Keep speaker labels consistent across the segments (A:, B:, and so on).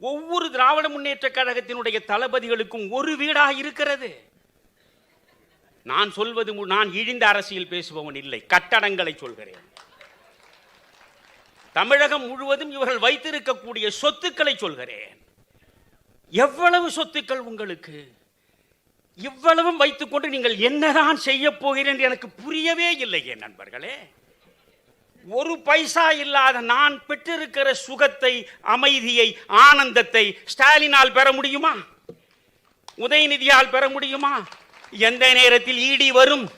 A: ஒவ்வொரு திராவிட முன்னேற்ற கழகத்தினுடைய தளபதிகளுக்கும் ஒரு வீடாக இருக்கிறது. நான் சொல்வது நான் இழிந்த அரசியல் பேசுபவன் இல்லை கட்டடங்களை சொல்கிறேன். தமிழகம் முழுவதும் இவர்கள் வைத்திருக்கக்கூடிய சொத்துக்களை சொல்கிறேன். எவ்வளவு சொத்துக்கள் உங்களுக்கு? இவ்வளவும் வைத்துக்கொண்டு நீங்கள் என்னதான் செய்ய போகிறேன் என்று எனக்கு புரியவே இல்லை என் நண்பர்களே. ஒரு பைசா இல்லாத நான் பெற்றிருக்கிற சுகத்தை அமைதியை ஆனந்தத்தை ஸ்டாலினால் பெற முடியுமா? உதயநிதியால் பெற முடியுமா? எந்த நேரத்தில் இடி வரும்?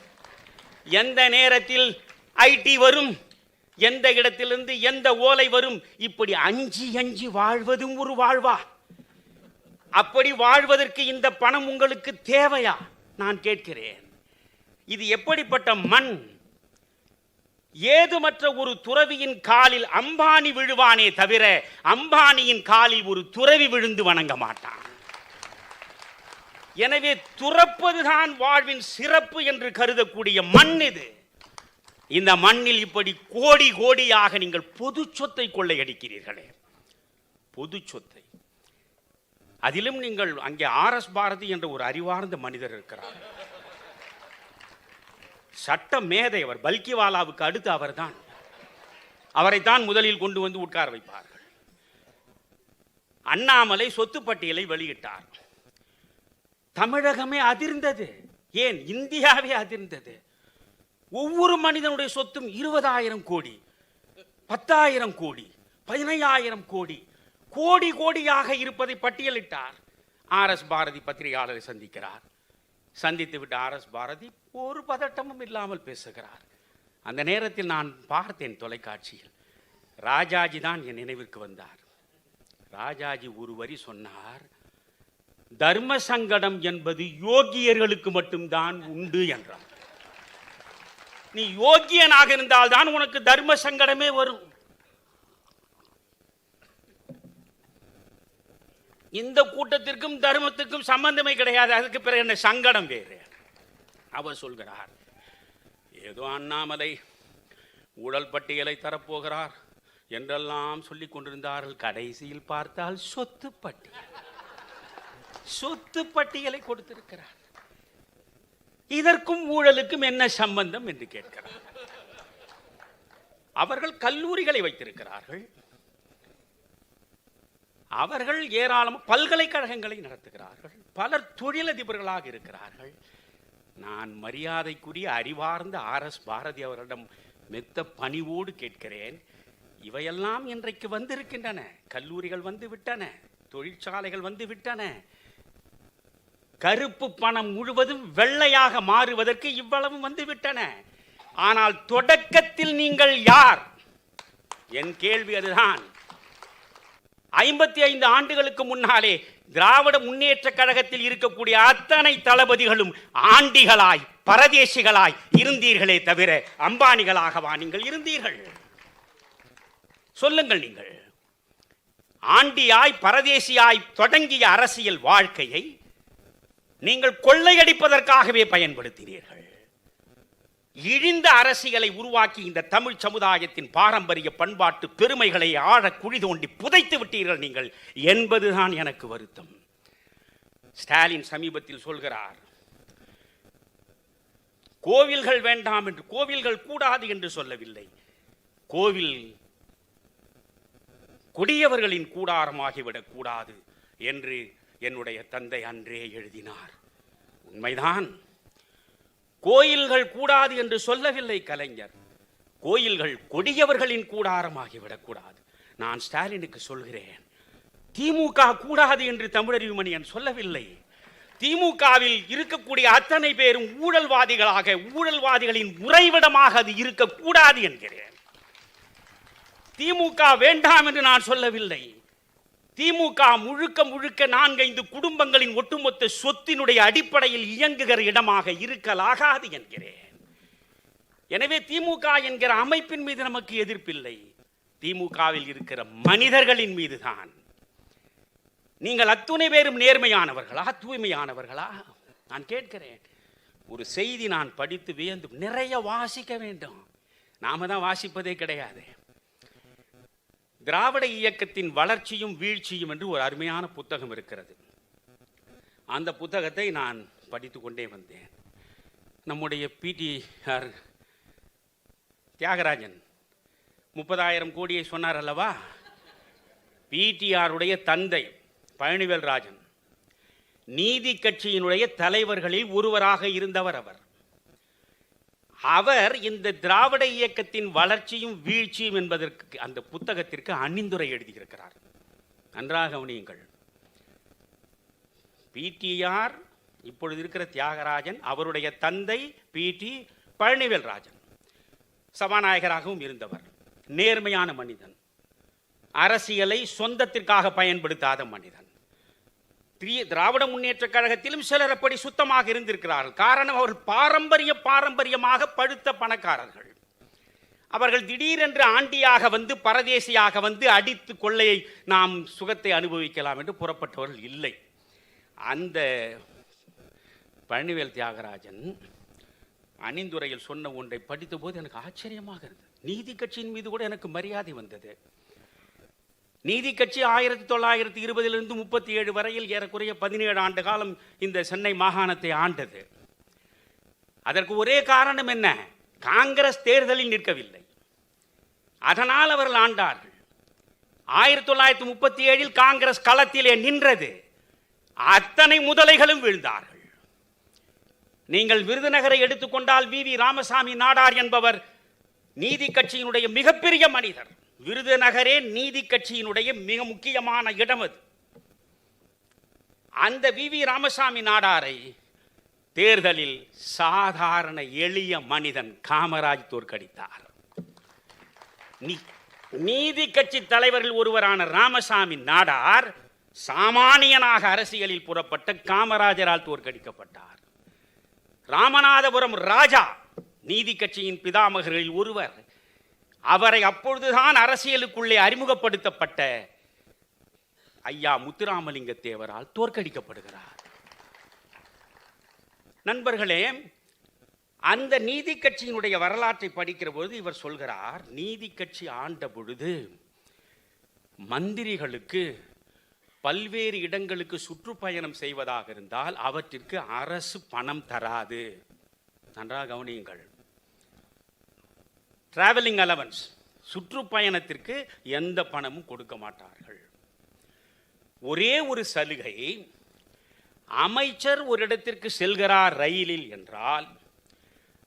A: எந்த நேரத்தில் ஐடி வரும்? எந்த இடத்திலிருந்து எந்த ஓலை வரும்? இப்படி அஞ்சி அஞ்சி வாழ்வதும் ஒரு வாழ்வா? அப்படி வாழ்வதற்கு இந்த பணம் உங்களுக்கு தேவையா? நான் கேட்கிறேன். இது எப்படிப்பட்ட மண்? ஏதுமற்ற ஒரு துறவியின் காலில் அம்பானி விழுவானே தவிர அம்பானியின் காலில் ஒரு துறவி விழுந்து வணங்க மாட்டான். எனவே துறப்பதுதான் வாழ்வின் சிறப்பு என்று கருதக்கூடிய மண் இது. இந்த மண்ணில் இப்படி கோடி கோடியாக நீங்கள் பொது சொத்தை கொள்ளையடிக்கிறீர்களே. பொது சொத்தை. அதிலும் நீங்கள் அங்கே ஆர் எஸ் பாரதி என்ற ஒரு அறிவார்ந்த மனிதர் இருக்கிறார். சட்ட மேதை அவர் பல்கிவாலாவுக்கு அடுத்து அவர்தான். அவரைத்தான் முதலில் கொண்டு வந்து உட்கார வைப்பார்கள். அண்ணாமலை சொத்து பட்டியலை வெளியிட்டார். தமிழகமே அதிர்ந்தது. ஏன்? இந்தியாவே அதிர்ந்தது. ஒவ்வொரு மனிதனுடைய சொத்தும் இருபதாயிரம் கோடி பத்தாயிரம் கோடி பதினையாயிரம் கோடி கோடி கோடியாக இருப்பதை பட்டியலிட்டார். ஆர் எஸ் பாரதி பத்திரிகையாளரை சந்திக்கிறார். சந்தித்து விட்ட ஆர் எஸ் பாரதி ஒரு பதட்டமும் இல்லாமல் பேசுகிறார். அந்த நேரத்தில் நான் பார்த்தேன் தொலைக்காட்சியில். ராஜாஜி தான் என் நினைவிற்கு வந்தார். ராஜாஜி ஒரு வரி சொன்னார் தர்ம சங்கடம் என்பது யோகியர்களுக்கு மட்டும்தான் உண்டு என்றார். நீ யோக்கியனாக இருந்தால் தான் உனக்கு தர்ம சங்கடமே வரும். இந்த கூட்டத்திற்கும் தர்மத்துக்கும் சம்பந்தமே கிடையாது. அதுக்கு பிறகு என்ன சங்கடம் வேறு? அவர் சொல்கிறார் ஏதோ அண்ணாமலை ஊழல் பட்டியலை தரப்போகிறார் என்றெல்லாம் சொல்லிக் கொண்டிருந்தார்கள். கடைசியில் பார்த்தால் சொத்து பட்டியல். சொத்து பட்டியலை கொடுத்திருக்கிறார். இதற்கும் ஊழலுக்கும் என்ன சம்பந்தம் என்று கேட்கிறார். அவர்கள் கல்லூரிகளை வைத்திருக்கிறார்கள். அவர்கள் ஏராளம் பல்கலைக்கழகங்களை நடத்துகிறார்கள். பலர் தொழிலதிபர்களாக இருக்கிறார்கள். நான் மரியாதைக்குரிய அறிவார்ந்த ஆர் எஸ் பாரதி அவரிடம் மெத்த பணிவோடு கேட்கிறேன். இவையெல்லாம் இன்றைக்கு வந்திருக்கின்றன. கல்லூரிகள் வந்து விட்டன தொழிற்சாலைகள் வந்து விட்டன கருப்பு பணம் முழுவதும் வெள்ளையாக மாறுவதற்கு இவ்வளவு வந்து விட்டன ஆனால் தொடக்கத்தில் நீங்கள் யார்? என் கேள்வி அதுதான். ஐம்பத்தி ஐந்து ஆண்டுகளுக்கு முன்னாலே திராவிட முன்னேற்ற கழகத்தில் இருக்கக்கூடிய அத்தனை தளபதிகளும் ஆண்டிகளாய் பரதேசிகளாய் இருந்தீர்களே தவிர அம்பானிகளாகவா நீங்கள் இருந்தீர்கள்? சொல்லுங்கள் நீங்கள். ஆண்டியாய் பரதேசியாய் தொடங்கிய அரசியல் வாழ்க்கையை நீங்கள் கொள்ளையடிப்பதற்காகவே பயன்படுத்தினீர்கள். இழிந்த அரசியலை உருவாக்கி இந்த தமிழ் சமுதாயத்தின் பாரம்பரிய பண்பாட்டு பெருமைகளை ஆழ குழி தோண்டி புதைத்து விட்டீர்கள் நீங்கள். என்பதுதான் எனக்கு வருத்தம். ஸ்டாலின் சமீபத்தில் சொல்கிறார் கோவில்கள் வேண்டாம் என்று கோவில்கள் கூடாது என்று சொல்லவில்லை. கோவில் கொடியவர்களின் கூடாரமாகிவிடக் கூடாது என்று என்னுடைய தந்தை அன்றே எழுதினார். உண்மைதான். கோயில்கள் கூடாது என்று சொல்லவில்லை கலைஞர். கோயில்கள் கொடியவர்களின் கூடாரமாகிவிடக்கூடாது நான் ஸ்டாலினுக்கு சொல்கிறேன் திமுக கூடாது என்று தமிழறிவுமணியன் சொல்லவில்லை. திமுகவில் இருக்கக்கூடிய அத்தனை பேரும் ஊழல்வாதிகளாக ஊழல்வாதிகளின் உறைவிடமாக அது இருக்கக்கூடாது என்கிறேன். திமுக வேண்டாம் என்று நான் சொல்லவில்லை. திமுக முழுக்க முழுக்க நான்கைந்து குடும்பங்களின் ஒட்டுமொத்த சொத்தினுடைய அடிப்படையில் இயங்குகிற இடமாக இருக்கலாகாது என்கிறேன். எனவே திமுக என்கிற அமைப்பின் மீது நமக்கு எதிர்ப்பில்லை. திமுகவில் இருக்கிற மனிதர்களின் மீதுதான். நீங்கள் அத்துணை பேரும் நேர்மையானவர்களா தூய்மையானவர்களா? நான் கேட்கிறேன். ஒரு செய்தி நான் படித்து வியந்து நிறைய வாசிக்க வேண்டும். நாம தான் வாசிப்பதே கிடையாது. திராவிட இயக்கத்தின் வளர்ச்சியும் வீழ்ச்சியும் என்று ஒரு அருமையான புத்தகம் இருக்கிறது. அந்த புத்தகத்தை நான் படித்து கொண்டே வந்தேன். நம்முடைய பிடிஆர் தியாகராஜன் முப்பதாயிரம் கோடியை சொன்னார் அல்லவா? பிடிஆருடைய தந்தை பழனிவேல் ராஜன் நீதி கட்சியினுடைய தலைவர்களில் ஒருவராக இருந்தவர் அவர். அவர் இந்த திராவிட இயக்கத்தின் வளர்ச்சியும் வீழ்ச்சியும் என்பதற்கு அந்த புத்தகத்திற்கு அணிந்துரை எழுதியிருக்கிறார். நன்றாக கவனியுங்கள். பிடிஆர் இப்பொழுது இருக்கிற தியாகராஜன் அவருடைய தந்தை பிடி பழனிவேல் ராஜன் சபாநாயகராகவும் இருந்தவர். நேர்மையான மனிதன். அரசியலை சொந்தத்திற்காக பயன்படுத்தாத மனிதன். திராவிட முன்னேற்ற கழகத்திலும் சிலர் அப்படி சுத்தமாக இருந்திருக்கிறார்கள். காரணம் அவர்கள் பாரம்பரிய பாரம்பரியமாக படுத்த பணக்காரர்கள். அவர்கள் திடீரென்று ஆண்டியாக வந்து பரதேசியாக வந்து அடித்து கொள்ளையை நாம் சுகத்தை அனுபவிக்கலாம் என்று புறப்பட்டவர்கள் இல்லை. அந்த பழனிவேல் தியாகராஜன் அணிந்துரையில் சொன்ன ஒன்றை படித்தபோது எனக்கு ஆச்சரியமாக இருந்தது. நீதி கட்சியின் மீது கூட எனக்கு மரியாதை வந்தது. நீதி கட்சி ஆயிரத்தி தொள்ளாயிரத்தி இருபதிலிருந்து முப்பத்தி ஏழு வரையில் ஏறக்குறைய பதினேழு ஆண்டு காலம் இந்த சென்னை மாகாணத்தை ஆண்டது. அதற்கு ஒரே காரணம் என்ன? காங்கிரஸ் தேர்தலில் நிற்கவில்லை. அதனால் அவர்கள் ஆண்டார்கள். ஆயிரத்தி தொள்ளாயிரத்தி முப்பத்தி ஏழில் காங்கிரஸ் களத்திலே நின்றது. அத்தனை முதலைகளும் விழுந்தார்கள். நீங்கள் விருதுநகரை எடுத்துக்கொண்டால் வி வி ராமசாமி நாடார் என்பவர் நீதி கட்சியினுடைய மிகப்பெரிய மனிதர். விருதுநகரே நீதி கட்சியினுடைய மிக முக்கியமான இடம் அது. அந்த வி. வி. ராமசாமி நாடாரை தேர்தலில் சாதாரண எளிய மனிதன் காமராஜ் தோற்கடித்தார். நீதி கட்சி தலைவர்கள் ஒருவரான ராமசாமி நாடார் சாமானியனாக அரசியலில் புறப்பட்ட காமராஜரால் தோற்கடிக்கப்பட்டார். ராமநாதபுரம் ராஜா நீதி கட்சியின் பிதாமகர்களில் ஒருவர். அவரை அப்பொழுதுதான் அரசியலுக்குள்ளே அறிமுகப்படுத்தப்பட்ட ஐயா முத்துராமலிங்க தேவரால் தோற்கடிக்கப்படுகிறார். நண்பர்களே அந்த நீதி கட்சியினுடைய வரலாற்றை படிக்கிற பொழுது இவர் சொல்கிறார் நீதி கட்சி ஆண்ட பொழுது மந்திரிகளுக்கு பல்வேறு இடங்களுக்கு சுற்றுப்பயணம் செய்வதாக இருந்தால் அவற்றிற்கு அரசு பணம் தராது. நன்றாக கவனியுங்கள். டிராவலிங் அலவன்ஸ் சுற்றுப்பயணத்திற்கு எந்த பணமும் கொடுக்க மாட்டார்கள். ஒரே ஒரு சலுகை அமைச்சர் ஒரு இடத்திற்கு செல்கிறார் ரயிலில் என்றால்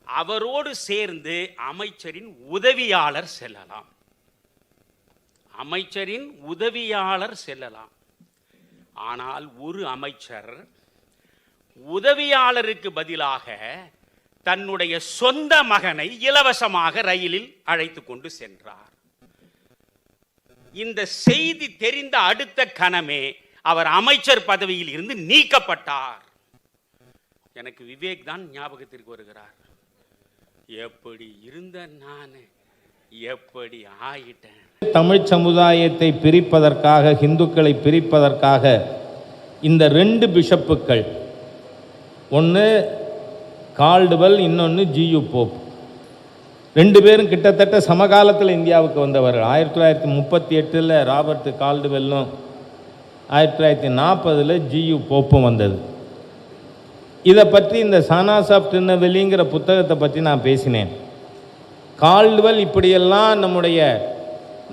A: அவரோடு சேர்ந்து அமைச்சரின் உதவியாளர் செல்லலாம். அமைச்சரின் உதவியாளர் செல்லலாம். ஆனால் ஒரு அமைச்சர் உதவியாளருக்கு பதிலாக தன்னுடைய சொந்த மகனை இலவசமாக ரயிலில் அழைத்து கொண்டு சென்றார். இந்த செய்தி தெரிந்த அடுத்த கணமே அவர் அமைச்சர் பதவியில் இருந்து நீக்கப்பட்டார். எனக்கு விவேக் தான் ஞாபகத்திற்கு வருகிறார். எப்படி இருந்த நான்? எப்படி ஆயிட்டேன்?
B: தமிழ் சமுதாயத்தை பிரிப்பதற்காக இந்துக்களை பிரிப்பதற்காக இந்த ரெண்டு பிஷப்புக்கள் ஒன்று கால்டுவெல் இன்னொன்று ஜியு போப் ரெண்டு பேரும் கிட்டத்தட்ட சமகாலத்தில் இந்தியாவுக்கு வந்தவர்கள். ஆயிரத்தி தொள்ளாயிரத்தி முப்பத்தி எட்டில் ராபர்ட் கால்டுவெல்லும் ஆயிரத்தி தொள்ளாயிரத்தி நாற்பதில் ஜியு போப்பும் வந்தது. இதை பற்றி இந்த சானாஸ் ஆஃப் திருநெல்வேலிங்கிற புத்தகத்தை பற்றி நான் பேசினேன். கால்டுவெல் இப்படியெல்லாம் நம்முடைய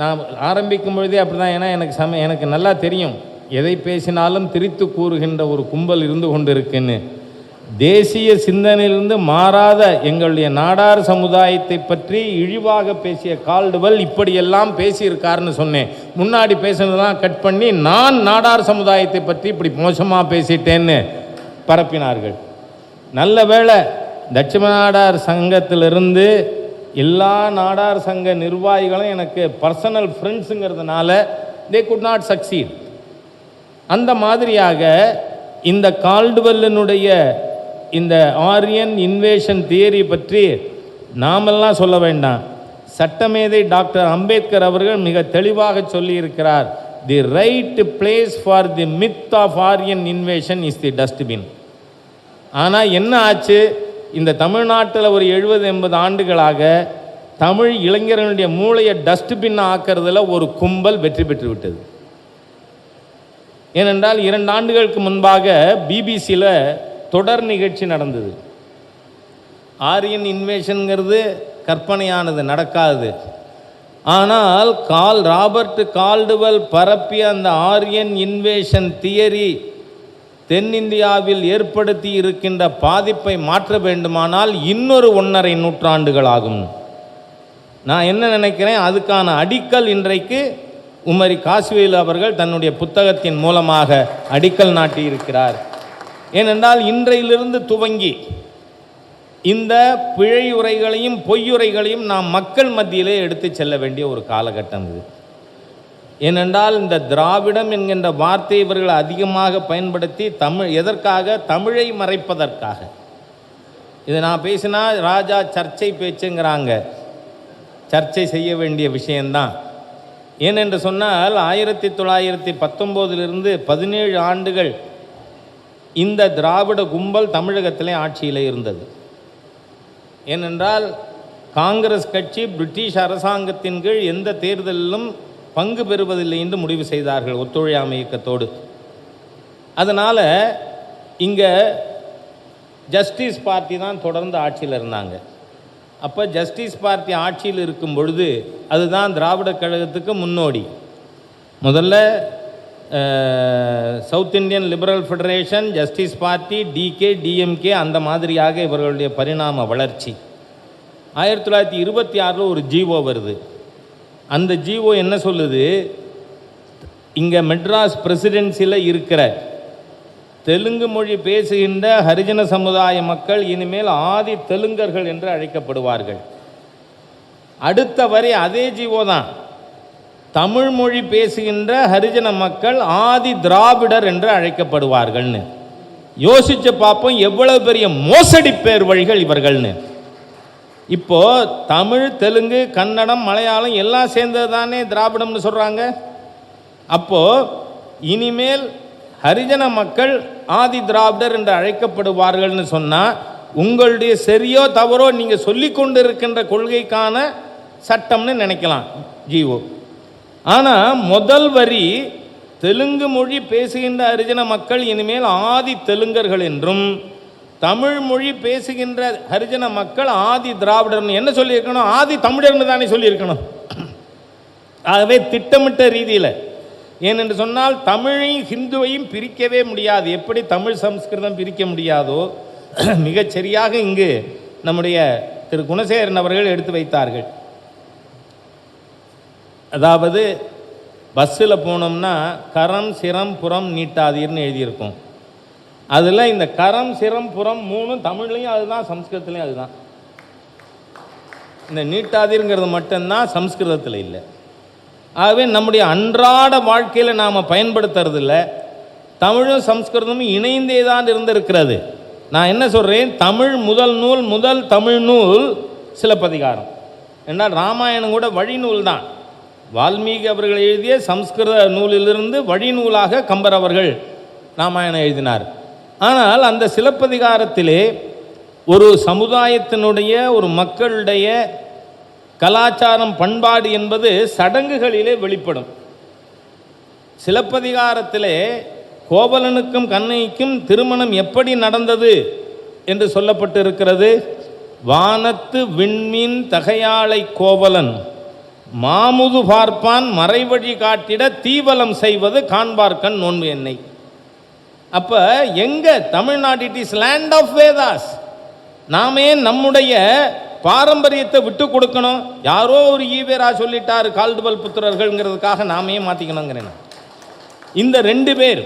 B: நான் ஆரம்பிக்கும் பொழுதே அப்படி தான் ஏன்னா எனக்கு சம எனக்கு நல்லா தெரியும். எதை பேசினாலும் திரித்து கூறுகின்ற ஒரு கும்பல் இருந்து கொண்டு இருக்குன்னு தேசிய சிந்தனையிலிருந்து மாறாத எங்களுடைய நாடார் சமுதாயத்தை பற்றி இழிவாக பேசிய கால்டுவெல் இப்படியெல்லாம் பேசியிருக்காருன்னு சொன்னேன். முன்னாடி பேசுனதெல்லாம் கட் பண்ணி நான் நாடார் சமுதாயத்தை பற்றி இப்படி மோசமாக பேசிட்டேன்னு பரப்பினார்கள். நல்ல வேளை தட்சிம நாடார் சங்கத்திலிருந்து எல்லா நாடார் சங்க நிர்வாகிகளும் எனக்கு பர்சனல் ஃப்ரெண்ட்ஸுங்கிறதுனால தே குட் நாட் சக்சீட் அந்த மாதிரியாக இந்த கால்டுவெல்லினுடைய இந்த ஆரியன் இன்வேஷன் தியரி பற்றி நாமெல்லாம் சொல்ல வேண்டாம். சட்டமேதை டாக்டர் அம்பேத்கர் அவர்கள் மிக தெளிவாக சொல்லியிருக்கிறார் the right place for the myth of Aryan invasion is the dustbin ஆனால் என்ன ஆச்சு? இந்த தமிழ்நாட்டில் ஒரு எழுபது எண்பது ஆண்டுகளாக தமிழ் இளைஞர்களுடைய மூளையை டஸ்ட்பின் ஆக்கிறதுல ஒரு கும்பல் வெற்றி பெற்று விட்டது. ஏனென்றால் இரண்டு ஆண்டுகளுக்கு முன்பாக பிபிசியில் தொடர் நிகழ்ச்சி நடந்தது. ஆரியன் இன்வேஷனுங்கிறது கற்பனையானது நடக்காது ஆனால் கால் ராபர்ட் கால்டுவெல் பரப்பிய அந்த ஆரியன் இன்வேஷன் தியரி தென்னிந்தியாவில் ஏற்படுத்தி இருக்கின்ற பாதிப்பை மாற்ற வேண்டுமானால் இன்னொரு ஒன்றரை நூற்றாண்டுகள் ஆகும். நான் என்ன நினைக்கிறேன்? அதுக்கான அடிக்கல் இன்றைக்கு உமரி காசுவேல் அவர்கள் தன்னுடைய புத்தகத்தின் மூலமாக அடிக்கல் நாட்டியிருக்கிறார். ஏனென்றால் இன்றையிலிருந்து துவங்கி இந்த பிழையுரைகளையும் பொய்யுரைகளையும் நாம் மக்கள் மத்தியிலே எடுத்து செல்ல வேண்டிய ஒரு காலகட்டம் இது. ஏனென்றால் இந்த திராவிடம் என்கின்ற வார்த்தை இவர்கள் அதிகமாக பயன்படுத்தி தமிழ் எதற்காக? தமிழை மறைப்பதற்காக. இது நான் பேசினா ராஜா சர்ச்சை பேச்சுங்கிறாங்க. சர்ச்சை செய்ய வேண்டிய விஷயந்தான். ஏனென்று சொன்னால் ஆயிரத்தி தொள்ளாயிரத்தி பத்தொம்போதிலிருந்து பதினேழு ஆண்டுகள் இந்த திராவிட கும்பல் தமிழகத்திலே ஆட்சியில் இருந்தது. ஏனென்றால் காங்கிரஸ் கட்சி பிரிட்டிஷ் அரசாங்கத்தின் கீழ் எந்த தேர்தலிலும் பங்கு பெறுவதில்லை என்று முடிவு செய்தார்கள் ஒத்துழையாமை இயக்கத்தோடு. அதனால் இங்கே ஜஸ்டிஸ் பார்ட்டி தான் தொடர்ந்து ஆட்சியில் இருந்தாங்க. அப்போ ஜஸ்டிஸ் பார்ட்டி ஆட்சியில் இருக்கும் பொழுது அதுதான் திராவிட கழகத்துக்கு முன்னோடி. முதல்ல South Indian Liberal Federation Justice Party DK DMK அந்த மாதிரியாக இவர்களுடைய பரிணாம வளர்ச்சி. ஆயிரத்தி தொள்ளாயிரத்தி இருபத்தி ஆறில் ஒரு ஜீவோ வருது. அந்த ஜீவோ என்ன சொல்லுது? இங்கே மெட்ராஸ் பிரசிடென்சியில் இருக்கிற தெலுங்கு மொழி பேசுகின்ற ஹரிஜன சமுதாய மக்கள் இனிமேல் ஆதி தெலுங்கர்கள் என்று அழைக்கப்படுவார்கள். அடுத்த வரை அதே ஜீவோ தான் தமிழ் மொழி பேசுகின்ற ஹரிஜன மக்கள் ஆதி திராவிடர் என்று அழைக்கப்படுவார்கள்னு. யோசிச்சு பார்ப்போம் எவ்வளவு பெரிய மோசடி பேர் வழிகள் இவர்கள்னு. இப்போ தமிழ் தெலுங்கு கன்னடம் மலையாளம் எல்லாம் சேர்ந்தது தானே திராவிடம்னு சொல்றாங்க? அப்போ இனிமேல் ஹரிஜன மக்கள் ஆதி திராவிடர் என்று அழைக்கப்படுவார்கள்னு சொன்னால் உங்களுடைய சரியோ தவறோ நீங்கள் சொல்லி கொண்டு இருக்கின்ற கொள்கைக்கான சட்டம்னு நினைக்கலாம். ஜீவோ ஆனால் முதல் வரி தெலுங்கு மொழி பேசுகின்ற ஹரிஜன மக்கள் இனிமேல் ஆதி தெலுங்கர்கள் என்றும் தமிழ் மொழி பேசுகின்ற ஹரிஜன மக்கள் ஆதி திராவிடர்னு என்ன சொல்லியிருக்கணும்? ஆதி தமிழர்னு தானே சொல்லியிருக்கணும். ஆகவே திட்டமிட்ட ரீதியில். ஏனென்று சொன்னால் தமிழையும் ஹிந்துவையும் பிரிக்கவே முடியாது. எப்படி தமிழ் சம்ஸ்கிருதம் பிரிக்க முடியாதோ மிகச்சரியாக இங்கு நம்முடைய திரு குணசேகரன் அவர்கள் எடுத்து வைத்தார்கள். அதாவது பஸ்ஸில் போனோம்னா கரம் சிரம் புறம் நீட்டாதீர்னு எழுதியிருக்கும். அதில் இந்த கரம் சிரம் புறம் மூணும் தமிழ்லையும் அதுதான் சம்ஸ்கிருதத்துலேயும் அதுதான். இந்த நீட்டாதீருங்கிறது மட்டும்தான் சம்ஸ்கிருதத்தில் இல்லை. ஆகவே நம்முடைய அன்றாட வாழ்க்கையில் நாம் பயன்படுத்துறதில்ல. தமிழும் சம்ஸ்கிருதமும் இணைந்தே தான் இருந்திருக்கிறது. நான் என்ன சொல்கிறேன் தமிழ் முதல் நூல் முதல் தமிழ் நூல் சிலப்பதிகாரம். ஏன்னா ராமாயணம் கூட வழிநூல் தான் வால்மீகி அவர்கள் எழுதிய சம்ஸ்கிருத நூலிலிருந்து வழிநூலாக கம்பர் அவர்கள் ராமாயணம் எழுதினார். ஆனால் அந்த சிலப்பதிகாரத்திலே ஒரு சமுதாயத்தினுடைய ஒரு மக்களுடைய கலாச்சாரம் பண்பாடு என்பது சடங்குகளிலே வெளிப்படும். சிலப்பதிகாரத்திலே கோவலனுக்கும் கண்ணைக்கும் திருமணம் எப்படி நடந்தது என்று சொல்லப்பட்டு இருக்கிறது வானத்து விண்மீன் தகையாளை கோவலன். மாமுது பார்ப்பான் மறைவழி காட்டிட தீவலம் செய்வது காண்பார்க்கண் நோன்பு எண்ணெய் அப்போ எங்க Tamil Nadu it is land of Vedas நாமே நம்முடைய பாரம்பரியத்தை விட்டு கொடுக்கணும். யாரோ ஒரு ஈவேரா சொல்லிட்டார் கால்டுவல் புத்திரர்கள்ங்கிறதுக்காக நாமே மாற்றிக்கணுங்கிறேன் இந்த ரெண்டு பேர்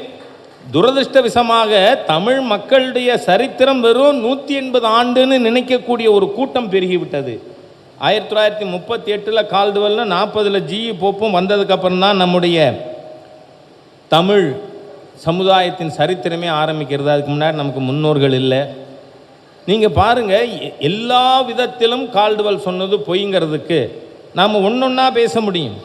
B: துரதிருஷ்டவசமாக தமிழ் மக்களுடைய சரித்திரம் வெறும் நூற்றி எண்பது ஆண்டுன்னு நினைக்கக்கூடிய ஒரு கூட்டம் பெருகிவிட்டது. ஆயிரத்தி தொள்ளாயிரத்தி முப்பத்தி எட்டில் கால்டுவல்னு நாற்பதில் ஜி போப்பும் வந்ததுக்கப்புறம் தான் நம்முடைய தமிழ் சமுதாயத்தின் சரித்திரமே ஆரம்பிக்கிறது. அதுக்கு முன்னாடி நமக்கு முன்னோர்கள் இல்லை. நீங்கள் பாருங்கள் எல்லா விதத்திலும் கால்டுவல் சொன்னது பொய்ங்கிறதுக்கு நாம் ஒன்று ஒன்றா பேச முடியும்.